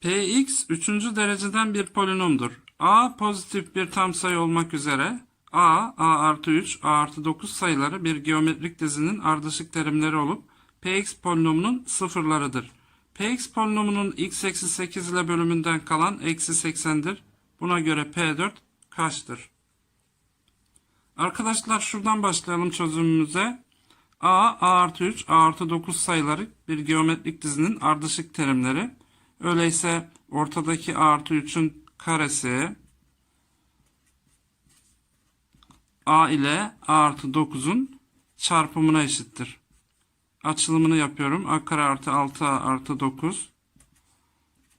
Px üçüncü dereceden bir polinomdur. A pozitif bir tam sayı olmak üzere A, A artı 3, A artı 9 sayıları bir geometrik dizinin ardışık terimleri olup Px polinomunun sıfırlarıdır. Px polinomunun x eksi 8 ile bölümünden kalan eksi 80'dir. Buna göre P4 kaçtır? Arkadaşlar şuradan başlayalım çözümümüze. A, A artı 3, A artı 9 sayıları bir geometrik dizinin ardışık terimleri. Öyleyse ortadaki artı 3'ün karesi A ile A artı 9'un çarpımına eşittir. Açılımını yapıyorum. A kare artı 6A artı 9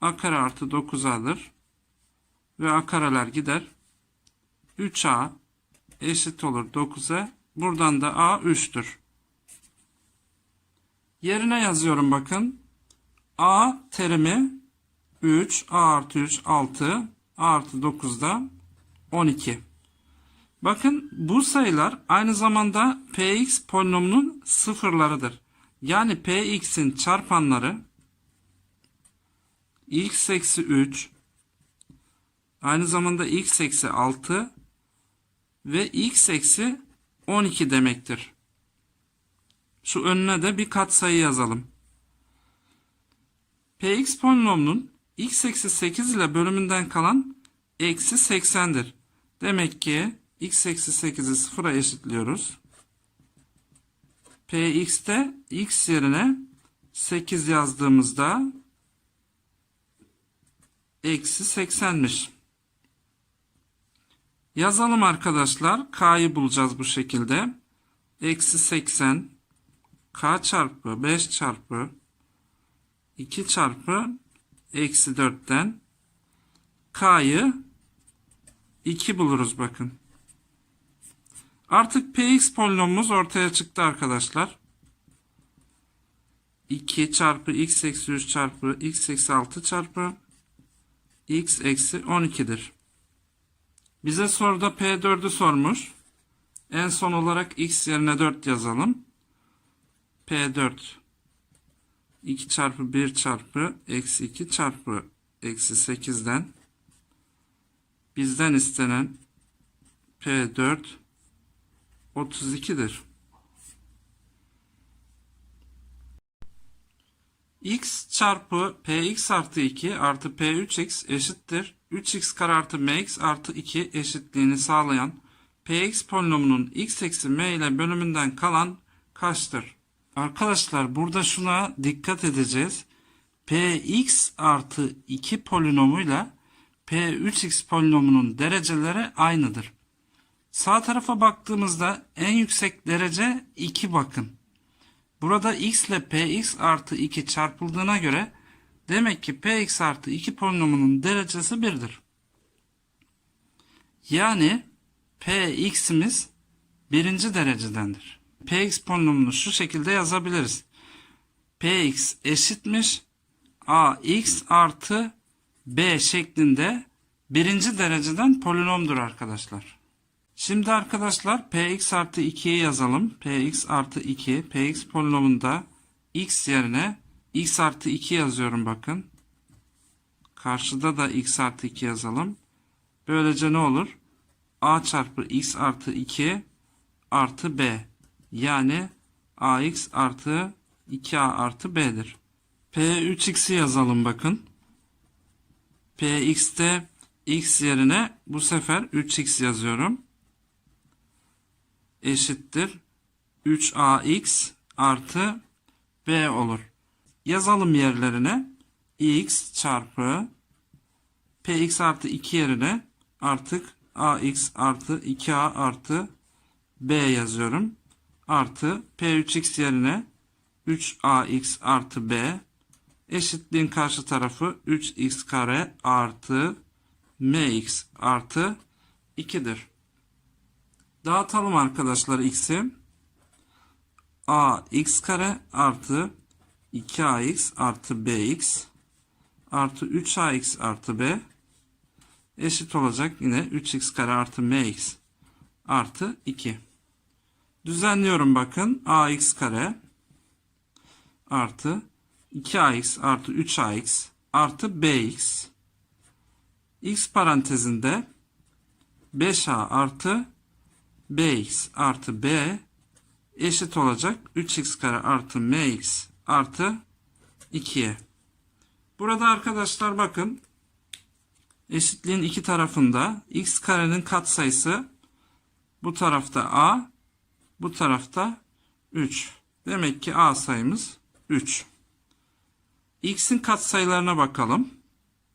A kare artı 9A'dır. Ve A kareler gider. 3A eşit olur 9'a. Buradan da A 3'tür. Yerine yazıyorum bakın. A terimi 3, A artı 3, 6, A artı 9'da 12. Bakın bu sayılar aynı zamanda Px polinomunun sıfırlarıdır. Yani Px'in çarpanları x eksi 3 aynı zamanda x eksi 6 ve x eksi 12 demektir. Şu önüne de bir katsayı yazalım. Px polinomunun x eksi 8 ile bölümünden kalan eksi 80'dir. Demek ki x eksi 8'i sıfıra eşitliyoruz. Px'te x yerine 8 yazdığımızda eksi 80'miş. Yazalım arkadaşlar. K'yı bulacağız bu şekilde. Eksi 80 K çarpı 5 çarpı 2 çarpı eksi 4'ten K'yı 2 buluruz bakın. Artık Px polinomumuz ortaya çıktı arkadaşlar. 2 çarpı x eksi 3 çarpı x eksi 6 çarpı x eksi 12'dir. Bize soruda P4'ü sormuş. En son olarak x yerine 4 yazalım. P4 2 çarpı 1 çarpı eksi 2 çarpı eksi 8'den bizden istenen P4 32'dir. x çarpı px artı 2 artı p3x eşittir. 3x kare artı mx artı 2 eşitliğini sağlayan px polinomunun x eksi m ile bölümünden kalan kaçtır? Arkadaşlar burada şuna dikkat edeceğiz. px artı 2 polinomuyla p3x polinomunun dereceleri aynıdır. Sağ tarafa baktığımızda en yüksek derece 2 bakın. Burada x ile px artı 2 çarpıldığına göre demek ki px artı 2 polinomunun derecesi 1'dir. Yani px'imiz birinci derecedendir. Px polinomunu şu şekilde yazabiliriz. px eşitmiş ax artı b şeklinde birinci dereceden polinomdur arkadaşlar. Şimdi arkadaşlar px artı 2'yi yazalım. px artı 2 px polinomunda x yerine x artı 2 yazıyorum bakın. Karşıda da x artı 2 yazalım. Böylece ne olur? a çarpı x artı 2 artı b. Yani ax artı 2a artı b'dir. p3x'i yazalım bakın. px'te x yerine bu sefer 3x yazıyorum eşittir 3ax artı b olur. Yazalım yerlerine x çarpı px artı 2 yerine artık ax artı 2a artı b yazıyorum. Artı p3x yerine 3ax artı b eşitliğin karşı tarafı 3x kare artı mx artı 2'dir. Dağıtalım arkadaşlar x'i. a x kare artı 2ax artı bx artı 3ax artı b eşit olacak yine 3x kare artı mx artı 2. Düzenliyorum bakın. ax kare artı 2ax artı 3ax artı bx x parantezinde 5a artı bx artı b eşit olacak 3x kare artı mx artı 2'ye. Burada arkadaşlar bakın eşitliğin iki tarafında x karenin katsayısı bu tarafta a bu tarafta 3. Demek ki a sayımız 3. x'in katsayılarına bakalım.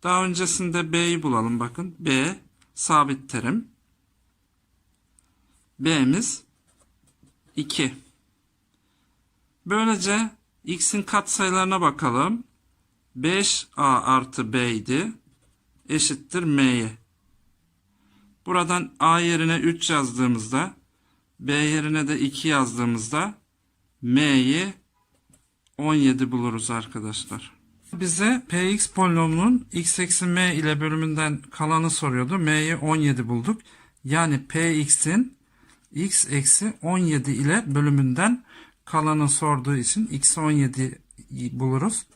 Daha öncesinde b'yi bulalım bakın. b sabit terim. b'miz 2. Böylece x'in katsayılarına bakalım. 5a artı b idi. Eşittir m'ye. Buradan a yerine 3 yazdığımızda b yerine de 2 yazdığımızda m'yi 17 buluruz arkadaşlar. Bize px polinomunun x eksi m ile bölümünden kalanı soruyordu. m'yi 17 bulduk. Yani px'in x eksi 17 ile bölümünden kalanı sorduğu için x 17 buluruz.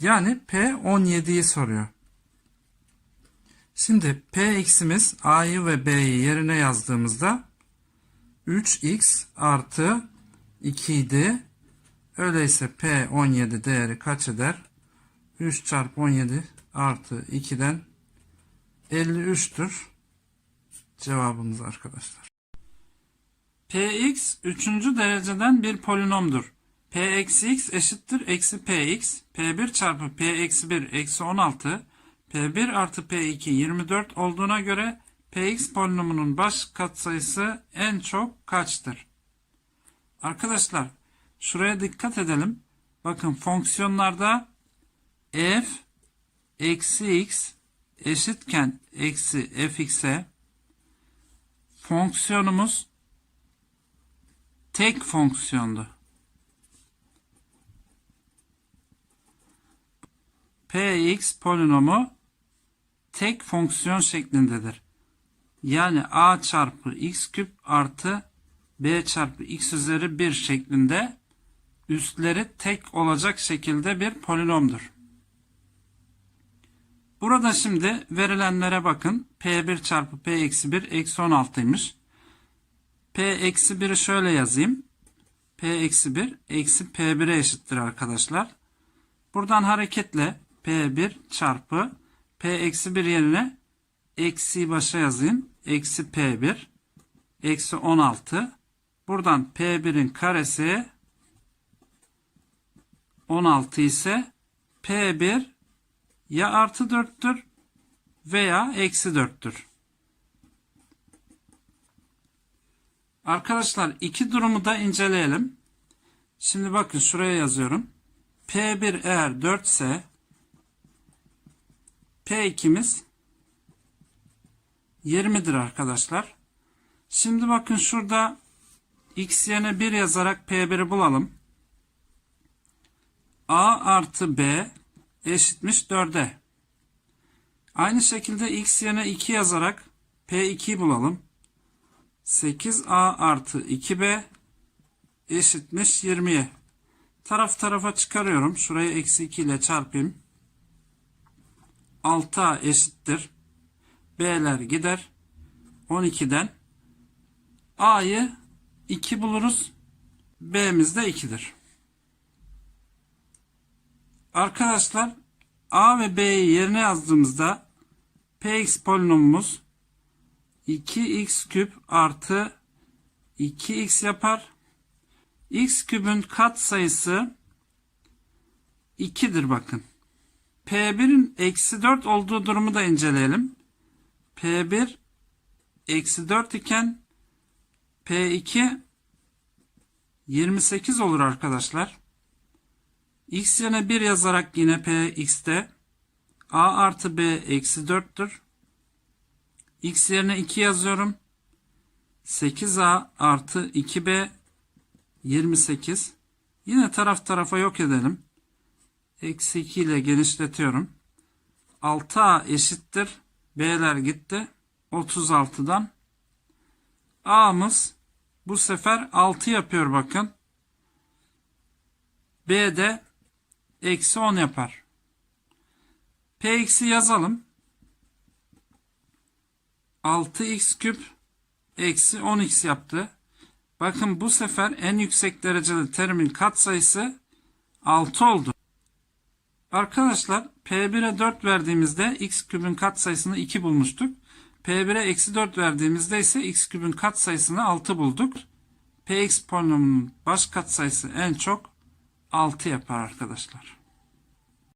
Yani p 17'yi soruyor. Şimdi px'imiz a'yı ve b'yi yerine yazdığımızda 3x artı 2 idi. Öyleyse p 17 değeri kaç eder? 3 çarpı 17 artı 2'den 53'tür. Cevabımız arkadaşlar. Px üçüncü dereceden bir polinomdur. P eksi x eşittir eksi px. P1 çarpı P eksi 1 eksi 16. P1 artı P2 24 olduğuna göre Px polinomunun baş katsayısı en çok kaçtır? Arkadaşlar şuraya dikkat edelim. Bakın fonksiyonlarda f eksi x eşitken eksi fx'e fonksiyonumuz tek fonksiyondu. px polinomu tek fonksiyon şeklindedir. Yani a çarpı x küp artı b çarpı x üzeri 1 şeklinde üstleri tek olacak şekilde bir polinomdur. Burada şimdi verilenlere bakın. P1 çarpı P eksi 1 eksi 16'ymış. P eksi 1'i şöyle yazayım. P eksi 1 eksi P1'e eşittir arkadaşlar. Buradan hareketle P1 çarpı P eksi 1 yerine eksi başa yazayım. Eksi P1 eksi 16. Buradan P1'in karesi 16 ise P1 ya artı 4'tür veya eksi 4'tür. Arkadaşlar iki durumu da inceleyelim. Şimdi bakın şuraya yazıyorum. P1 eğer 4 ise P2'miz 20'dir arkadaşlar. Şimdi bakın şurada x yerine 1 yazarak P1'i bulalım. A artı B eşitmiş 4'e. Aynı şekilde x yerine 2 yazarak P2'yi bulalım. 8A artı 2B eşitmiş 20'ye. Taraf tarafa çıkarıyorum. Şurayı eksi 2 ile çarpayım. 6A eşittir. B'ler gider. 12'den A'yı 2 buluruz. B'miz de 2'dir. Arkadaşlar A ve B'yi yerine yazdığımızda Px polinomumuz 2x küp artı 2x yapar. x küpün kat sayısı 2'dir bakın. P1'in eksi 4 olduğu durumu da inceleyelim. P1 eksi 4 iken P2 28 olur arkadaşlar. X yerine 1 yazarak yine Px'te A artı B eksi 4'tür. X yerine 2 yazıyorum. 8A artı 2B 28. Yine taraf tarafa yok edelim. Eksi 2 ile genişletiyorum. 6A eşittir. B'ler gitti. 36'dan. A'mız bu sefer 6 yapıyor bakın. B de eksi 10 yapar. Px'i yazalım. 6x küp eksi 10x yaptı. Bakın bu sefer en yüksek dereceli terimin katsayısı 6 oldu. Arkadaşlar P1'e 4 verdiğimizde x küpün katsayısını 2 bulmuştuk. P1'e eksi 4 verdiğimizde ise x küpün katsayısını 6 bulduk. Px polinomunun baş katsayısı en çok 6 yapar arkadaşlar.